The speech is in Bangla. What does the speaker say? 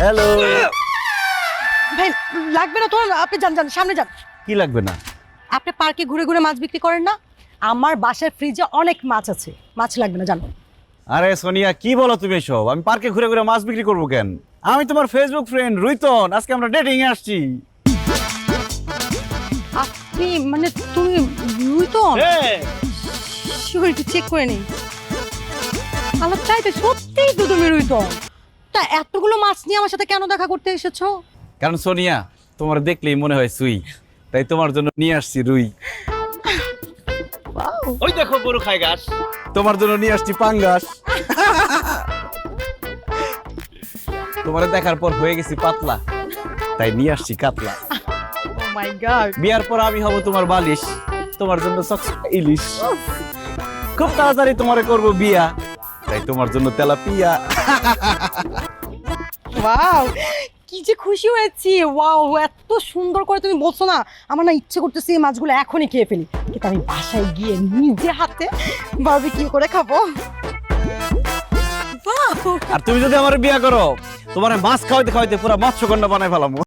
হ্যালো ভাই লাগবে না তোমার? আপনি যান যান সামনে যান। কি লাগবে না? আপনি পার্কে ঘুরে ঘুরে মাছ বিক্রি করেন না? আমার বাসার ফ্রিজে অনেক মাছ আছে। মাছ লাগবে না জানো আরে সোনিয়া কি বলো তুমি এসব? আমি পার্কে ঘুরে ঘুরে মাছ বিক্রি করব কেন? আমি তোমার ফেসবুক ফ্রেন্ড রুইতন। আজকে আমরা ডেটিং এ আসছি। আপনি মানে তুমি রুইতন? শিওর একটু চেক করে নিই। আল্লাহ তাই তো সত্যিই তো তুমি রুইতন। তা এতগুলো মাছ নিয়ে আমার সাথে কেন দেখা করতে এসেছ? কারণ সোনিয়া তোমার দেখলেই মনে হয় সুই। তাই তোমার জন্য নিয়ে আসছি রুই। ওই দেখো গরু খায় ঘাস। তোমার জন্য নিয়ে আসছি পাঙ্গাস। তোমার দেখার পর হয়ে গেছি পাতলা। তাই নিয়ে আসছি কাতলা। ও মাই গড বিয়ার পর আমি হব তোমার বালিশ। তোমার জন্য ইলিশ। খুব তাড়াতাড়ি তোমারে করব বিয়া। তাই তোমার জন্য তেলাপিয়া। ওয়াও কি যে খুশি হয়েছি। ওয়াও এত সুন্দর করে তুমি বলছো না আমার না ইচ্ছে করতেছে এই মাছগুলো এখনই খেয়ে ফেলি। কিন্তু আমি বাসায় গিয়ে নিজে হাতে বারবিকিউ করে খাব! আর তুমি যদি আমার বিয়া করো তোমার মাছ খাওয়াইতে খাওয়াইতে পুরো মৎস্যকন্যা বানাই ফেলামু।